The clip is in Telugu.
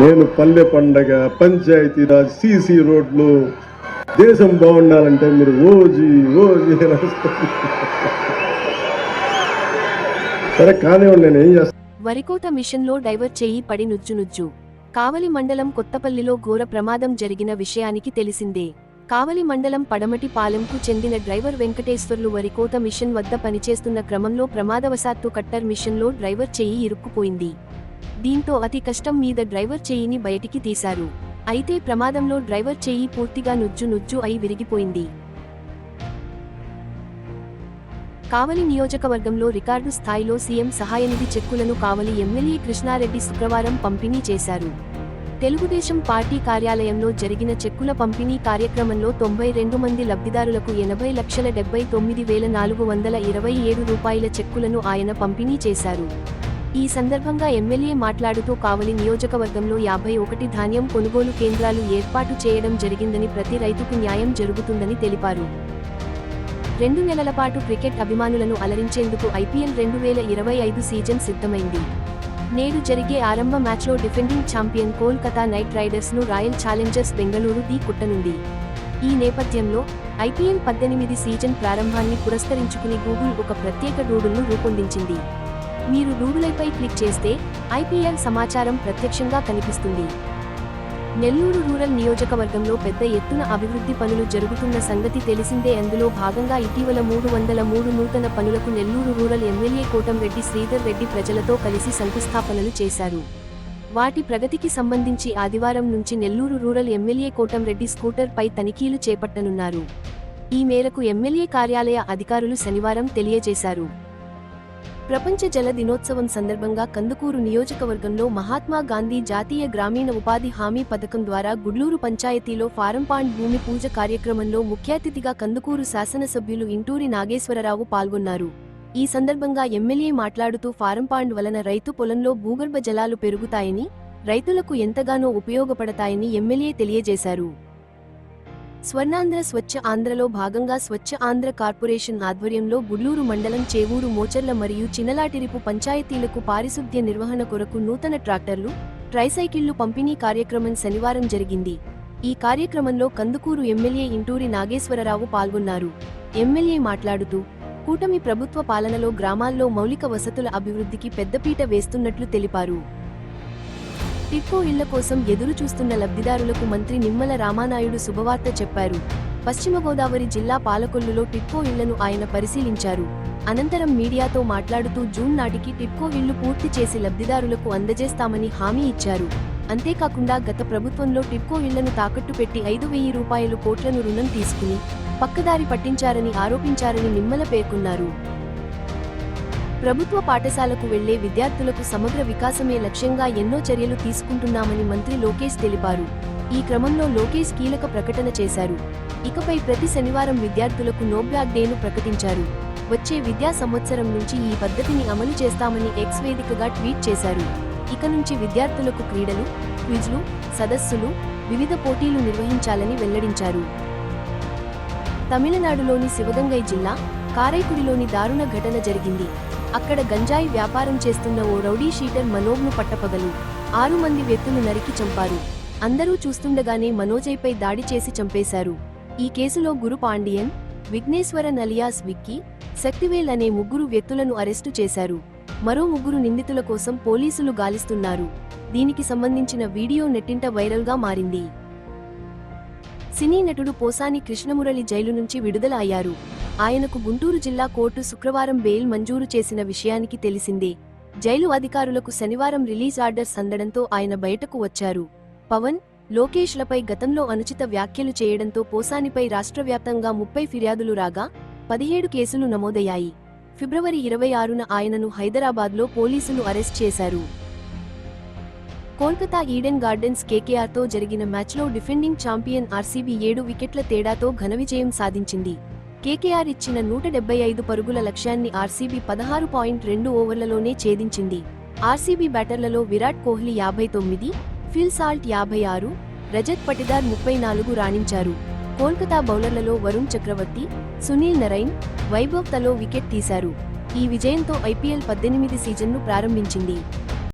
నేను పల్లె పండగ పంచాయతీరాజ్ సీసీ రోడ్లు దేశం బాగుండాలంటే మీరు ఓజీ ఓజీ అని సరే కానివ్వండి నేను ఏం చేస్తాను వరికోత మిషన్లో డైవర్ చేయి పడి నుజ్జు నుజ్జు. కావలి మండలం కొత్తపల్లిలో ఘోర ప్రమాదం జరిగిన విషయానికి తెలిసిందే. కావలి మండలం పడమటి పాలెంకు చెందిన డ్రైవర్ వెంకటేశ్వర్లు వరికోత మిషన్ వద్ద పనిచేస్తున్న క్రమంలో ప్రమాదవశాత్తు కట్టర్ మిషన్లో డ్రైవర్ చెయ్యి ఇరుక్కుపోయింది. దీంతో అతి కష్టం మీద డ్రైవర్ చెయ్యిని బయటికి తీశారు. అయితే ప్రమాదంలో డ్రైవర్ చెయ్యి పూర్తిగా నుజ్జు నుజ్జు అయి విరిగిపోయింది. కావలి నియోజకవర్గంలో రికార్డు స్థాయిలో సీఎం సహాయనిధి చెక్కులను కావలి ఎమ్మెల్యే కృష్ణారెడ్డి శుక్రవారం పంపిణీ చేశారు. తెలుగుదేశం పార్టీ కార్యాలయంలో జరిగిన చెక్కుల పంపిణీ కార్యక్రమంలో తొంభై రెండు మంది లబ్ధిదారులకు ఎనభై లక్షల డెబ్బై తొమ్మిది వేల నాలుగు వందల ఇరవై ఏడు రూపాయల చెక్కులను ఆయన పంపిణీ చేశారు. ఈ సందర్భంగా ఎమ్మెల్యే మాట్లాడుతూ కావలి నియోజకవర్గంలో యాభై ఒకటి ధాన్యం కొనుగోలు కేంద్రాలు ఏర్పాటు చేయడం జరిగిందని ప్రతి రైతుకు న్యాయం జరుగుతుందని తెలిపారు. రెండు నెలల పాటు క్రికెట్ అభిమానులను అలరించేందుకు ఐపీఎల్ రెండు వేల ఇరవై ఐదు సీజన్ సిద్ధమైంది. నేడు జరిగే ఆరంభ మ్యాచ్లో డిఫెండింగ్ ఛాంపియన్ కోల్కతా నైట్ రైడర్స్ను రాయల్ ఛాలెంజర్స్ బెంగళూరు ఢీ కుట్టనుంది ఈ నేపథ్యంలో ఐపీఎల్ పద్దెనిమిది సీజన్ ప్రారంభాన్ని పురస్కరించుకుని గూగుల్ ఒక ప్రత్యేక డూడుల్ను రూపొందించింది. మీరు డూడులైపై క్లిక్ చేస్తే ఐపీఎల్ సమాచారం ప్రత్యక్షంగా కనిపిస్తుంది. నెల్లూరు రూరల్ నియోజకవర్గంలో పెద్ద ఎత్తున అభివృద్ధి పనులు జరుగుతున్న సంగతి తెలిసిందే. అందులో భాగంగా ఇటీవల మూడు వందల మూడు నూతన పనులకు నెల్లూరు రూరల్ ఎమ్మెల్యే కోటంరెడ్డి శ్రీధర్ రెడ్డి ప్రజలతో కలిసి శంకుస్థాపనలు చేశారు. వాటి ప్రగతికి సంబంధించి ఆదివారం నుంచి నెల్లూరు రూరల్ ఎమ్మెల్యే కోటంరెడ్డి స్కూటర్పై తనిఖీలు చేపట్టనున్నారు. ఈ మేరకు ఎమ్మెల్యే కార్యాలయ అధికారులు శనివారం తెలియజేశారు. ప్రపంచ జల దినోత్సవం సందర్భంగా కందుకూరు నియోజకవర్గంలో మహాత్మా గాంధీ జాతీయ గ్రామీణ ఉపాధి హామీ పథకం ద్వారా గుడ్లూరు పంచాయతీలో ఫారంపాండ్ భూమి పూజ కార్యక్రమంలో ముఖ్య అతిథిగా కందుకూరు శాసనసభ్యులు ఇంటూరి నాగేశ్వరరావు పాల్గొన్నారు. ఈ సందర్భంగా ఎమ్మెల్యే మాట్లాడుతూ ఫారంపాండ్ వలన రైతు పొలంలో భూగర్భ జలాలు పెరుగుతాయని రైతులకు ఎంతగానో ఉపయోగపడతాయని ఎమ్మెల్యే తెలియజేశారు. స్వర్ణాంధ్ర స్వచ్ఛ ఆంధ్రలో భాగంగా స్వచ్ఛ ఆంధ్ర కార్పొరేషన్ ఆధ్వర్యంలో గుడ్లూరు మండలం చేవూరు మోచర్ల మరియు చినలాటిరిపు పంచాయతీలకు పారిశుద్ధ్య నిర్వహణ కొరకు నూతన ట్రాక్టర్లు ట్రైసైకిళ్ళు పంపిణీ కార్యక్రమం శనివారం జరిగింది. ఈ కార్యక్రమంలో కందుకూరు ఎమ్మెల్యే ఇంటూరి నాగేశ్వరరావు పాల్గొన్నారు. ఎమ్మెల్యే మాట్లాడుతూ కూటమి ప్రభుత్వ పాలనలో గ్రామాల్లో మౌలిక వసతుల అభివృద్ధికి పెద్దపీట వేస్తున్నట్లు తెలిపారు. టిక్కో ఇళ్ళ కోసం ఎదురు చూస్తున్న లబ్ధిదారులకు మంత్రి నిమ్మల రామానాయుడు శుభవార్త చెప్పారు. పశ్చిమ గోదావరి జిల్లా పాలకొల్లులో టిట్కో ఇళ్ళను ఆయన పరిశీలించారు. అనంతరం మీడియాతో మాట్లాడుతూ జూన్ నాటికి టిట్కో ఇళ్ళు పూర్తి చేసి లబ్ధిదారులకు అందజేస్తామని హామీ ఇచ్చారు. అంతేకాకుండా గత ప్రభుత్వంలో టిట్కో ఇళ్ళను తాకట్టు పెట్టి ఐదు వెయ్యి రూపాయలు కోట్లను రుణం తీసుకుని పక్కదారి పట్టించారని ఆరోపించారని నిమ్మల పేర్కొన్నారు. ప్రభుత్వ పాఠశాలకు వెళ్ళే విద్యార్థులకు సమగ్ర వికాసమే లక్ష్యంగా ఎన్నో చర్యలు తీసుకుంటున్నామని మంత్రి లోకేష్ తెలిపారు. ఈ క్రమంలో లోకేష్ కీలక ప్రకటన చేశారు. ఇకపై ప్రతి శనివారం విద్యార్థులకు నోబ్యాగ్ డేను ప్రకటించారు. వచ్చే విద్యా సంవత్సరం నుంచి ఈ పద్ధతిని అమలు చేస్తామని ఎక్స్ వేదికగా ట్వీట్ చేశారు. ఇక నుంచి విద్యార్థులకు క్రీడలు క్విజ్లు సదస్సులు వివిధ పోటీలు నిర్వహించాలని వెల్లడించారు. తమిళనాడులోని శివగంగై జిల్లా కారైకుడిలోని దారుణ ఘటన జరిగింది. అక్కడ గంజాయి వ్యాపారం చేస్తున్న ఓ రౌడీ షీటర్ మనోజ్ను పట్టపగలు. ఆరు మంది వ్యక్తులు నరికి చంపారు. అందరూ చూస్తుండగానే మనోజయ్పై దాడి చేసి చంపేశారు. ఈ కేసులో గురు పాండియన్ విఘ్నేశ్వరన్ అలియాస్ విక్కీ శక్తివేల్ అనే ముగ్గురు వ్యక్తులను అరెస్టు చేశారు. మరో ముగ్గురు నిందితుల కోసం పోలీసులు గాలిస్తున్నారు. దీనికి సంబంధించిన వీడియో నెట్టింట వైరల్గా మారింది. సినీ నటుడు పోసాని కృష్ణమురళి జైలు నుంచి విడుదల అయ్యారు ఆయనకు గుంటూరు జిల్లా కోర్టు శుక్రవారం బెయిల్ మంజూరు చేసిన విషయానికి తెలిసిందే. జైలు అధికారులకు శనివారం రిలీజ్ ఆర్డర్స్ అందడంతో ఆయన బయటకు వచ్చారు. పవన్ లోకేష్లపై గతంలో అనుచిత వ్యాఖ్యలు చేయడంతో పోసానిపై రాష్ట్రవ్యాప్తంగా ముప్పై ఫిర్యాదులు రాగా పదిహేడు కేసులు నమోదయ్యాయి. ఫిబ్రవరి ఇరవై ఆరున ఆయనను హైదరాబాద్లో పోలీసులు అరెస్ట్ చేశారు. కోల్కతా ఈడెన్ గార్డెన్స్ కేకేఆర్తో జరిగిన మ్యాచ్లో డిఫెండింగ్ ఛాంపియన్ ఆర్సీబీ ఏడు వికెట్ల తేడాతో ఘన విజయం సాధించింది. కేకేఆర్ ఇచ్చిన నూట డెబ్బై ఐదు పరుగుల లక్ష్యాన్ని ఆర్సీబీ పదహారు పాయింట్ రెండు ఓవర్లలోనే ఛేదించింది. ఆర్సీబీ బ్యాటర్లలో విరాట్ కోహ్లీ యాభై తొమ్మిది ఫిల్ సాల్ట్ యాభై ఆరు రజత్ పటిదార్ ముప్పై నాలుగు రాణించారు. కోల్కతా బౌలర్లలో వరుణ్ చక్రవర్తి సునీల్ నరైన్ వైభవ్ తలో వికెట్ తీశారు. ఈ విజయంతో ఐపీఎల్ పద్దెనిమిది సీజన్ను ప్రారంభించింది.